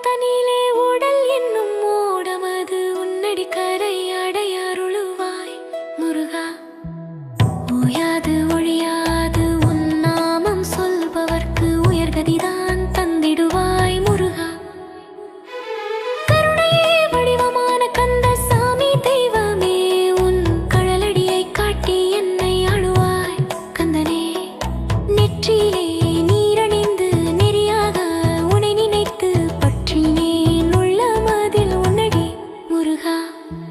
தனிலே 감.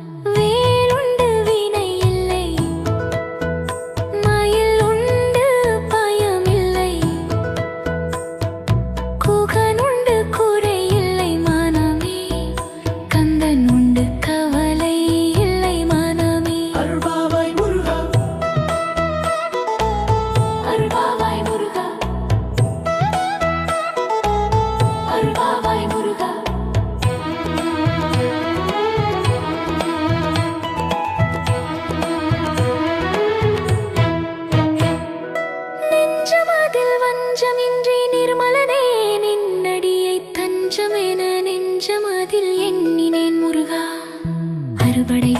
நெஞ்சமதில் எண்ணினேன் முருகா. அறுபடை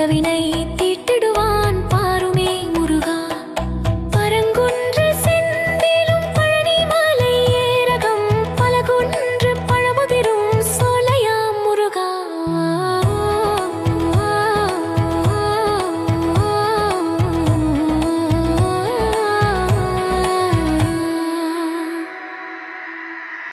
வினை